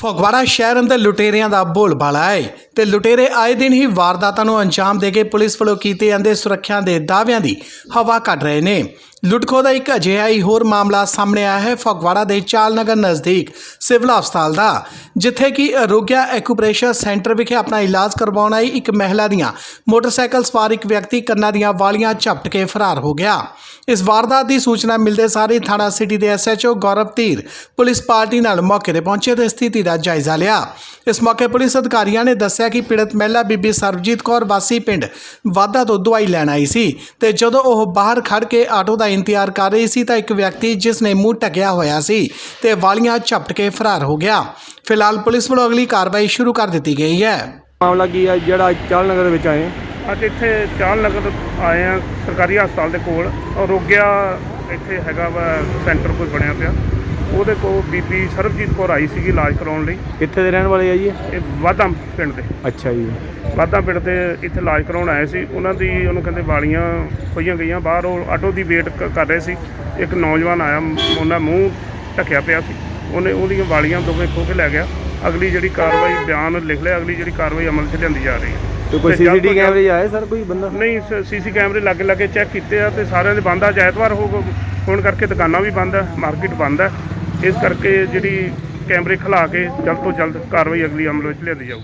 ਫਗਵਾੜਾ ਸ਼ਹਿਰ ਅੰਦਰ ਲੁਟੇਰਿਆਂ ਦਾ ਬੋਲਬਾਲਾ ਹੈ ਤੇ ਲੁਟੇਰੇ ਆਏ ਦਿਨ ਹੀ ਵਾਰਦਾਤਾਂ ਨੂੰ ਅੰਜਾਮ ਦੇ ਕੇ ਪੁਲਿਸ ਵੱਲੋਂ ਕੀਤੇ ਜਾਂਦੇ ਸੁਰੱਖਿਆ ਦੇ ਦਾਅਵਿਆਂ ਦੀ ਹਵਾ ਕੱਢ ਰਹੇ ਨੇ। ਲੁੱਟਖੋ ਦਾ ਇੱਕ ਅਜਿਹਾ ਹੀ ਹੋਰ ਮਾਮਲਾ ਸਾਹਮਣੇ ਆਇਆ ਹੈ। ਫਗਵਾੜਾ ਦੇ ਚਾਲ ਨਗਰ ਨਜ਼ਦੀਕ ਸਿਵਲ ਹਸਪਤਾਲ ਦਾ, ਜਿੱਥੇ ਕਿ ਅਰੋਗਿਆ ਐਕੂਪ੍ਰੈਸ਼ਰ ਸੈਂਟਰ ਵਿਖੇ ਆਪਣਾ ਇਲਾਜ ਕਰਵਾਉਣ ਆਈ ਇੱਕ ਮਹਿਲਾ ਦੀਆਂ ਮੋਟਰਸਾਈਕਲ ਸਵਾਰ ਇੱਕ ਵਿਅਕਤੀ ਕੰਨਾਂ ਦੀਆਂ ਵਾਲੀਆਂ ਝਪਟ ਕੇ ਫਰਾਰ ਹੋ ਗਿਆ। ਇਸ ਵਾਰਦਾਤ ਦੀ ਸੂਚਨਾ ਮਿਲਦੇ ਸਾਰ ਹੀ ਥਾਣਾ ਸਿਟੀ ਦੇ SHO Gaurav Dhir police party ਨਾਲ ਮੌਕੇ ਤੇ ਪਹੁੰਚੇ ਤੇ ਸਥਿਤੀ ਦਾ ਜਾਇਜ਼ਾ ਲਿਆ। ਇਸ ਮੌਕੇ ਪੁਲਿਸ ਅਧਿਕਾਰੀਆਂ ਨੇ ਦੱਸਿਆ ਕਿ ਪੀੜਤ ਮਹਿਲਾ ਬੀਬੀ ਸਰਬਜੀਤ ਕੌਰ ਵਾਸੀ ਪਿੰਡ ਵਾਧਾ ਤੋਂ ਦਵਾਈ ਲੈਣ ਆਈ ਸੀ ਤੇ ਜਦੋਂ ਉਹ ਬਾਹਰ ਖੜ ਕੇ ਆਟੋ ਦਾ ਇੰਤਜ਼ਾਰ ਕਰ ਰਹੀ ਸੀ ਤਾਂ ਇੱਕ ਵਿਅਕਤੀ ਜਿਸ ਨੇ ਮੂੰਹ ਢੱਕਿਆ ਹੋਇਆ ਸੀ ਤੇ ਵਾਲੀਆਂ ਝਪਟ ਕੇ ਫਰਾਰ ਹੋ ਗਿਆ। ਫਿਲਹਾਲ ਪੁਲਿਸ ਵੱਲੋਂ ਅਗਲੀ ਕਾਰਵਾਈ ਸ਼ੁਰੂ ਕਰ ਦਿੱਤੀ ਗਈ ਹੈ। ਮਾਮਲਾ ਕੀ ਹੈ? ਜਿਹੜਾ ਚਾਲ ਨਗਰ ਦੇ ਵਿੱਚ ਆਏ ਹਾਂ? ਅੱਜ ਇੱਥੇ ਚਾਲ ਨਗਰ ਆਏ ਆ ਸਰਕਾਰੀ ਹਸਪਤਾਲ ਦੇ ਕੋਲ। ਰੋਗਿਆ ਇੱਥੇ ਹੈਗਾ ਵਾ ਸੈਂਟਰ ਕੋਈ ਬਣਿਆ ਪਿਆ। ਉਹਦੇ ਕੋਲ ਬੀਬੀ ਸਰਬਜੀਤ ਕੌਰ ਆਈ ਸੀਗੀ ਇਲਾਜ ਕਰਾਉਣ ਲਈ। ਕਿੱਥੇ ਦੇ ਰਹਿਣ ਵਾਲੇ ਆ ਜੀ ਇਹ? ਇਹ ਵਾਧਾ ਪਿੰਡ ਦੇ। ਅੱਛਾ ਜੀ। ਵਾਧਾ ਪਿੰਡ ਦੇ ਇੱਥੇ ਇਲਾਜ ਕਰਾਉਣ ਆਏ ਸੀ। ਉਹਨਾਂ ਦੀ ਉਹਨੂੰ ਕਹਿੰਦੇ ਵਾਲੀਆਂ ਖੋਈਆਂ ਗਈਆਂ। ਬਾਹਰ ਉਹ ਆਟੋ ਦੀ ਵੇਟ ਕ- ਕਰ ਰਹੇ ਸੀ। ਇੱਕ ਨੌਜਵਾਨ ਆਇਆ। ਮ- ਉਹਨਾਂ ਮੂੰਹ ਢੱਕਿਆ ਪਿਆ ਸੀ। ਉਹਨੇ ਉਹਦੀਆਂ ਵਾਲੀਆਂ ਦੋਵੇਂ ਖੋਹ ਕੇ ਲੈ ਗਿਆ। ਅਗਲੀ ਜਿਹੜੀ ਕਾਰਵਾਈ ਬਿਆਨ ਲਿਖ ਲਿਆ। ਅਗਲੀ ਜਿਹੜੀ ਕਾਰਵਾਈ ਅਮਲ 'ਚ ਲਿਆਂਦੀ ਜਾ ਰਹੀ ਹੈ। ਤੇ ਕੋਈ ਤੇ ਜਲਦ ਸੀਸੀਟੀ ਤੋਂ ਜਲਦ- ਕੈਮਰੇ ਆਏ ਸਰ ਕੋਈ ਬੰਦਾ? ਨਹੀਂ ਸੀਸੀ ਕੈਮਰੇ ਲਾਗੇ ਲਾਗੇ ਚੈੱਕ ਕੀਤੇ ਆ ਤੇ ਸਾਰਿਆਂ ਦੇ ਬੰਦ ਆ। ਅੱਜ ਐਤਵਾਰ ਹੋ ਹੋਣ ਕਰਕੇ ਦੁਕਾਨਾਂ ਵੀ ਬੰਦ ਆ। ਮਾਰਕੀਟ ਬੰਦ ਆ। ਇਸ ਕਰਕੇ ਜਿਹੜੀ ਕੈਮਰੇ ਖਿਲਾ ਕੇ ਜਲਦ ਤੋਂ ਜਲਦ ਕਾਰਵਾਈ ਅਗਲੀ ਅਮਲ ਵਿੱਚ ਲਿਆਂਦੀ ਜਾਊ।